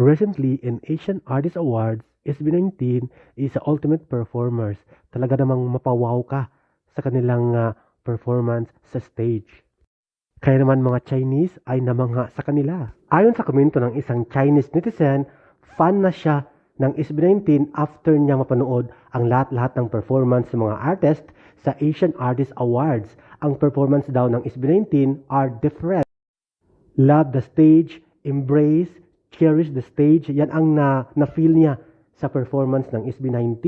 Recently, in Asian Artist Awards, SB19 is the ultimate performers. Talaga namang mapawaw ka sa kanilang ah, performance sa stage. Kaya naman mga Chinese ay namangha sa kanila. Ayon sa komento ng isang Chinese netizen, fan na siya ng SB19 after niya mapanood ang lahat-lahat ng performance ng mga artist sa Asian Artist Awards. Ang performance daw ng SB19 are different. Love the stage, embrace, cherish the stage. Yan ang na, na-feel niya sa performance ng SB19.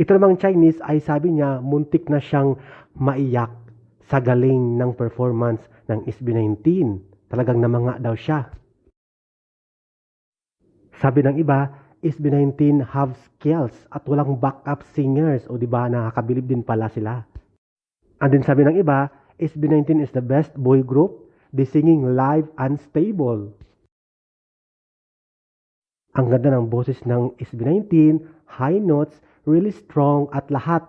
Ito namang Chinese ay sabi niya muntik na siyang maiyak sa galing ng performance ng SB19. Talagang namanga daw siya. Sabi ng iba, SB19 have skills at walang backup singers o di ba nakakabilib din pala sila. And then sabi ng iba, SB19 is the best boy group. They singing live unstable. Ang ganda ng boses ng SB19, high notes, really strong at lahat,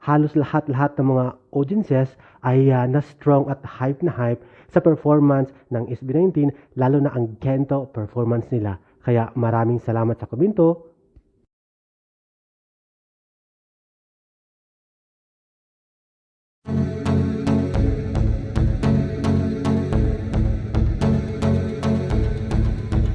halos lahat-lahat ng mga audiences ay ah, na strong at hype na hype sa performance ng SB19, lalo na ang Gento performance nila. Kaya maraming salamat sa komento